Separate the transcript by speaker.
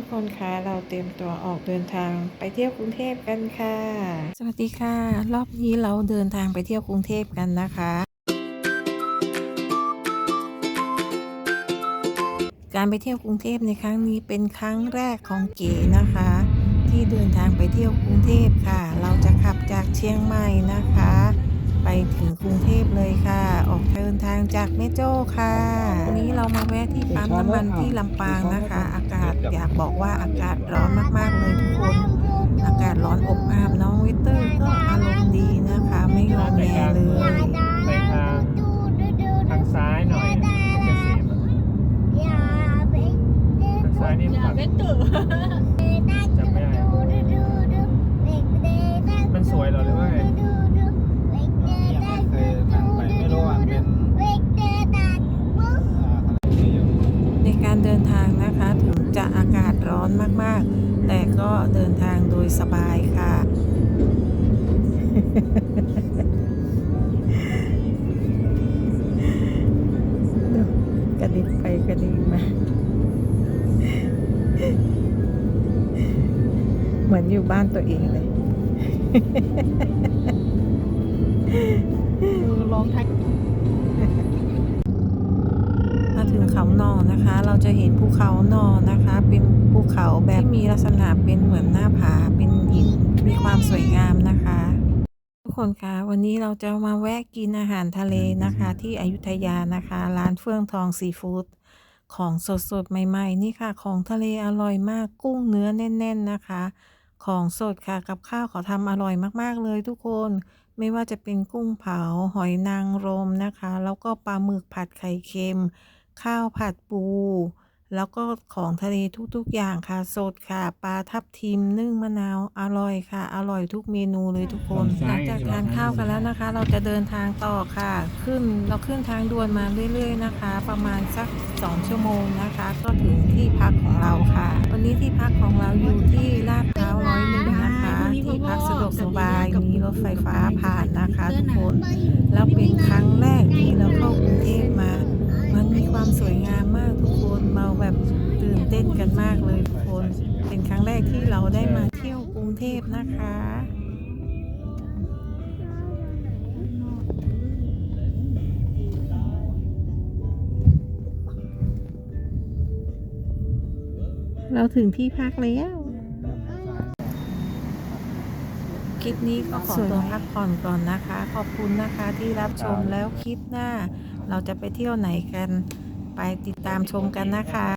Speaker 1: ทุกคนคะเราเตรียมตัวออกเดินทางไปเที่ยวกรุงเทพกันค่ะ สวัสดีค่ะ รอบนี้เราเดินทางไปเที่ยวกรุงเทพกันนะคะ การไปเที่ยวกรุงเทพในครั้งนี้เป็นครั้งแรกของเก๋นะคะ ที่เดินทางไปเที่ยวกรุงเทพค่ะ เราจะขับจากเชียงใหม่นะคะ จากแม่โจ้ค่ะ วันนี้เรามาแวะที่ปั๊มน้ำมันที่ลำปางนะคะ อากาศอยากบอกว่าอากาศร้อนมากๆเลยทุกคน อากาศร้อนอบอ้าวน้องวิเตอร์ก็อารมณ์ดีนะคะ ไม่ยอมแย่เลย
Speaker 2: ไปทางทางซ้ายหน่อยเกษมอะทางซ้ายนี่ฝั่งจำไม่ได้ มันสวยเหรอหรือว่าไง
Speaker 3: ยังไม่เคยนั่งไปไม่รู้ว่ามันเป็นอ่าที่อยู่
Speaker 1: ในการ เดินทางนะคะ ถึงจะอากาศร้อนมากๆ แต่ก็เดินทางโดยสบายค่ะ กระดิกไปกระดิกมา เหมือนอยู่บ้านตัวเองเลย
Speaker 4: ร้องไทย
Speaker 1: มาถึง เขานอนะคะ เราจะเห็นภูเขานอนะคะ เป็นภูเขาแบบที่มีลักษณะเป็นเหมือนหน้าผาเป็นหินมีความสวยงามนะคะ ทุกคนคะวันนี้เราจะมาแวะกินอาหารทะเลนะคะ ที่อยุธยานะคะ ร้านเฟื่องทองซีฟู้ดของสดสดๆใหม่ ๆ นี่ค่ะ ของทะเลอร่อยมากกุ้งเนื้อแน่น ๆนะคะ ของสดค่ะกับข้าวเขาทำอร่อยมากๆเลยทุกคนไม่ว่าจะเป็นกุ้งเผาหอยนางรมนะคะ แล้วก็ปลาหมึกผัดไข่เค็ม ข้าวผัดปู แล้วก็ของทะเลทุกๆอย่างค่ะ สดค่ะ ปลาทับทิมนึ่งมะนาว อร่อยค่ะ อร่อยทุกเมนูเลยทุกคน หลังจากทานข้าวกันแล้วนะคะ เราจะเดินทางต่อค่ะ ขึ้นเราขึ้นทางด่วนมาเรื่อยๆนะคะ ประมาณสัก 2 ชั่วโมงนะคะ ก็ถึงที่พักของเราค่ะ วันนี้ที่พักของเราอยู่ที่ลาดพร้าวร้อยหนึ่งนะคะ ที่พักสะดวกสบาย มีรถไฟฟ้าผ่านนะคะทุกคน แล้วเป็นครั้งแรกที่เราเข้ากรุงเทพมามันมี ความสวยงามมากทุกคนเราแบบตื่นเต้นกันมากเลยทุกคน เป็นครั้งแรกที่เราได้มาเที่ยวกรุงเทพนะคะเราถึงที่พักแล้ว คลิปนี้ก็ขอตัวพักผ่อนก่อนนะคะ ขอบคุณนะคะที่รับชมแล้วคลิปหน้า เราจะไปเที่ยวไหนกัน ไปติดตามชมกันนะคะ